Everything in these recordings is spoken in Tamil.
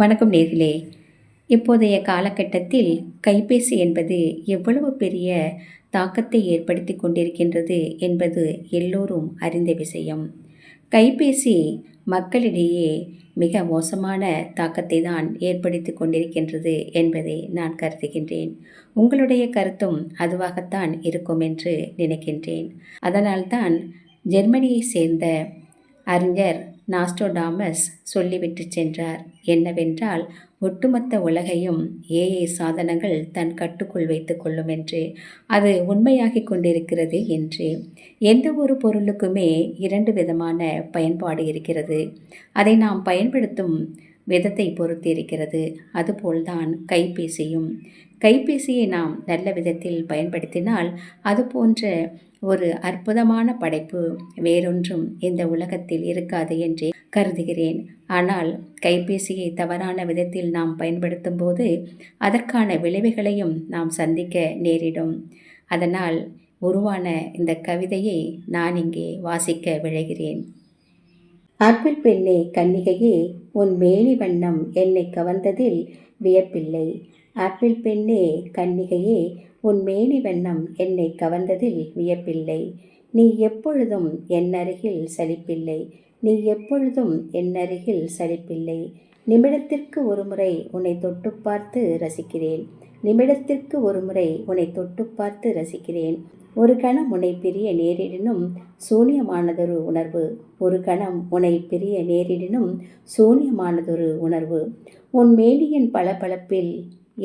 வணக்கம் நேர்களே. இப்போதைய காலகட்டத்தில் கைபேசி என்பது எவ்வளவு பெரிய தாக்கத்தை ஏற்படுத்தி கொண்டிருக்கின்றது என்பது எல்லோரும் அறிந்த விஷயம். கைபேசி மக்களிடையே மிக மோசமான தாக்கத்தை தான் ஏற்படுத்தி கொண்டிருக்கின்றது என்பதை நான் கருதுகின்றேன். உங்களுடைய கருத்தும் அதுவாகத்தான் இருக்கும் என்று நினைக்கின்றேன். அதனால்தான் ஜெர்மனியை சேர்ந்த அறிஞர் நாஸ்டோடாமஸ் சொல்லிவிட்டு சென்றார். என்னவென்றால் ஒட்டுமொத்த உலகையும் ஏஐ சாதனங்கள் தன் கட்டுக்குள் வைத்து கொள்ளும் என்று அது உண்மையாகிக் கொண்டிருக்கிறது என்று. எந்த ஒரு பொருளுக்குமே இரண்டு விதமான பயன்பாடு இருக்கிறது. அதை நாம் பயன்படுத்தும் விதத்தை பொறுத்து இருக்கிறது. அதுபோல்தான் கைபேசியும். கைபேசியை நாம் நல்ல விதத்தில் பயன்படுத்தினால் அது போன்ற ஒரு அற்புதமான படைப்பு வேறொன்றும் இந்த உலகத்தில் இருக்காது என்றே கருதுகிறேன். ஆனால் கைபேசியை தவறான விதத்தில் நாம் பயன்படுத்தும் போது அதற்கான விளைவுகளையும் நாம் சந்திக்க நேரிடும். அதனால் உருவான இந்த கவிதையை நான் இங்கே வாசிக்க விழைகிறேன். ஆப்பிள் பெண்ணே கன்னிகையே உன் மேனி வண்ணம் என்னை கவர்ந்ததில் வியப்பில்லை. ஆப்பிள் பெண்ணே கன்னிகையே உன் மேனி வண்ணம் என்னை கவர்ந்ததில் வியப்பில்லை. நீ எப்பொழுதும் என் அருகில் சலிப்பில்லை. நீ எப்பொழுதும் என் அருகில் சலிப்பில்லை. நிமிடத்திற்கு ஒருமுறை உன்னை தொட்டு பார்த்து ரசிக்கிறேன். நிமிடத்திற்கு ஒரு முறை உன்னை தொட்டு பார்த்து ரசிக்கிறேன். ஒரு கணம் உன்னை பிரிய நேரிடினும் சூனியமானதொரு உணர்வு. ஒரு கணம் உன்னை பிரிய நேரிடினும் சூனியமானதொரு உணர்வு. உன் மேனியின் பளபளப்பில்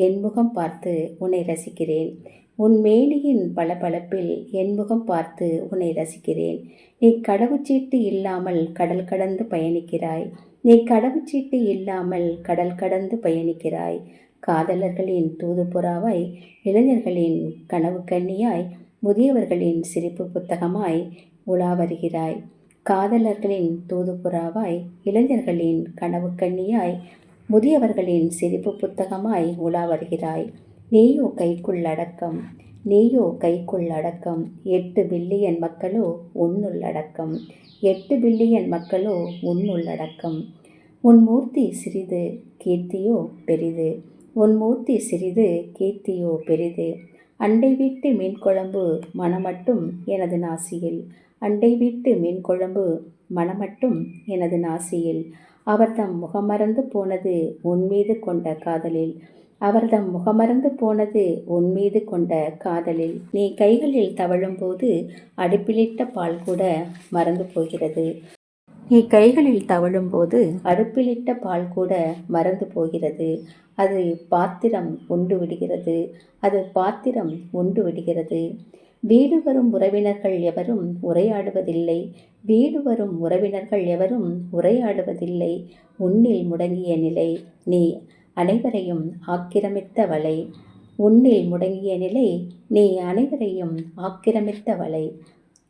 என் முகம் பார்த்து உன்னை ரசிக்கிறேன். உன் மேனியின் பளபளப்பில் என் முகம் பார்த்து உன்னை ரசிக்கிறேன். நீ கடவுச்சீட்டு இல்லாமல் கடல் கடந்து பயணிக்கிறாய். நீ கடவுச்சீட்டு இல்லாமல் கடல் கடந்து பயணிக்கிறாய். காதலர்களின் தூதுபுறாவாய் இளைஞர்களின் கனவு கண்ணியாய் முதியவர்களின் சிரிப்பு புத்தகமாய் உலா வருகிறாய். காதலர்களின் தூதுபுறாவாய் இளைஞர்களின் கனவு கண்ணியாய் முதியவர்களின் சிரிப்பு புத்தகமாய் உலா வருகிறாய். நீயோ கைக்குள் அடக்கம் நீயோ கைக்குள் அடக்கம் எட்டு பில்லியன் மக்களோ உன்னுள் அடக்கம் எட்டு பில்லியன் மக்களோ உன்னுள் அடக்கம். உன் மூர்த்தி சிறிது கீர்த்தியோ பெரிது. உன் மூர்த்தி சிறிது கீர்த்தியோ பெரிது. அண்டை வீட்டு மீன் குழம்பு மனமட்டும் எனது நாசியில். அண்டை வீட்டு மீன் குழம்பு மனமட்டும் எனது நாசியில். அவர்தம் முகமறந்து போனது உன்மீது கொண்ட காதலில். அவர்தம் முகமறந்து போனது உன்மீது கொண்ட காதலில். நீ கைகளில் தவழும்போது அடுப்பிலிட்ட பால் கூட மறந்து போகிறது. நீ கைகளில் தவழும்போது அடுப்பிலிட்ட பால் கூட மறந்து போகிறது. அது பாத்திரம் உண்டு விடுகிறது. அது பாத்திரம் உண்டு விடுகிறது. வீடு வரும் உறவினர்கள் எவரும் உரையாடுவதில்லை. வீடு வரும் உறவினர்கள் எவரும் உரையாடுவதில்லை. உன்னில் முடங்கிய நிலை நீ அனைவரையும் ஆக்கிரமித்த வலை. உன்னில் முடங்கிய நிலை நீ அனைவரையும் ஆக்கிரமித்த வலை.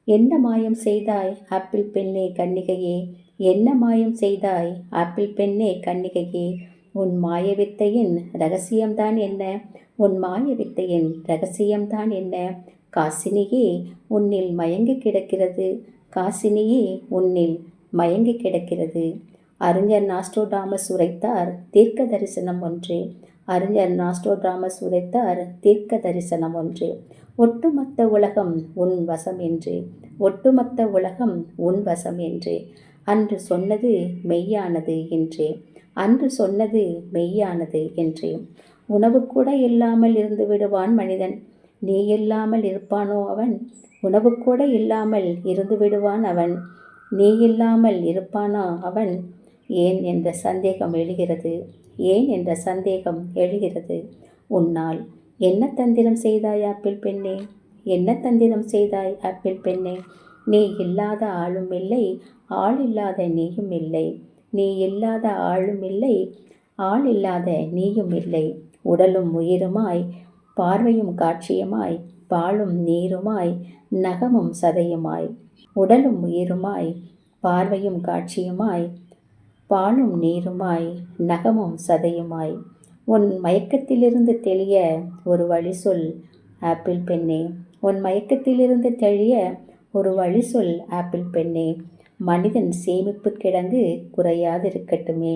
என்ன மாயம் செய்தாய் ஆப்பிள் பெண்ணே கன்னிகையே? என்ன மாயம் செய்தாய் ஆப்பிள் பெண்ணே கன்னிகையே? உன் மாயவித்தையின் ரகசியம்தான் என்ன? உன் மாயவித்தையின் ரகசியம்தான் என்ன? காசினியே உன்னில் மயங்கி கிடக்கிறது. காசினியே உன்னில் மயங்கி கிடக்கிறது. அறிஞர் நாஸ்டோடாமஸ் உரைத்தார் தீர்க்க தரிசனம் ஒன்று. அறிஞர் நாஸ்டோடாமஸ் உரைத்தார் தீர்க்க தரிசனம் ஒன்று. ஒட்டுமொத்த உலகம் உன் வசம் என்று ஒட்டுமொத்த உலகம் உன் வசம் என்று அன்று சொன்னது மெய்யானது என்று. அன்று சொன்னது மெய்யானது என்று. உணவு கூட இல்லாமல் இருந்து விடுவான் மனிதன். நீ இல்லாமல் இருப்பானோ அவன்? உணவு கூட இல்லாமல் இருந்து விடுவான் அவன். நீ இல்லாமல் இருப்பானா அவன்? ஏன் என்ற சந்தேகம் எழுகிறது. ஏன் என்ற சந்தேகம் எழுகிறது. உன்னால் என்ன தந்திரம் செய்தாய் ஆப்பிள் பெண்ணே? என்ன தந்திரம் செய்தாய் ஆப்பிள் பெண்ணே? நீ இல்லாத ஆளும் இல்லை ஆள் இல்லாத நீயும் இல்லை. நீ இல்லாத ஆளும் இல்லை ஆள் இல்லாத நீயும் இல்லை. உடலும் உயிருமாய் பார்வையும் காட்சியுமாய் பாலும் நீருமாய் நகமும் சதையுமாய். உடலும் உயிருமாய் பார்வையும் காட்சியுமாய் பாலும் நீருமாய் நகமும் சதையுமாய். உன் மயக்கத்திலிருந்து தெளிய ஒரு வழி சொல் ஆப்பிள் பெண்ணே. உன் மயக்கத்திலிருந்து தெளிய ஒரு வழி சொல் ஆப்பிள் பெண்ணே. மனிதன் சேமிப்பு கிடங்கு குறையாதிருக்கட்டுமே.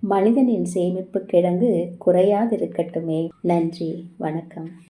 மனிதனின் சேமிப்பு கிடங்கு குறையாதிருக்கட்டுமே. நன்றி வணக்கம்.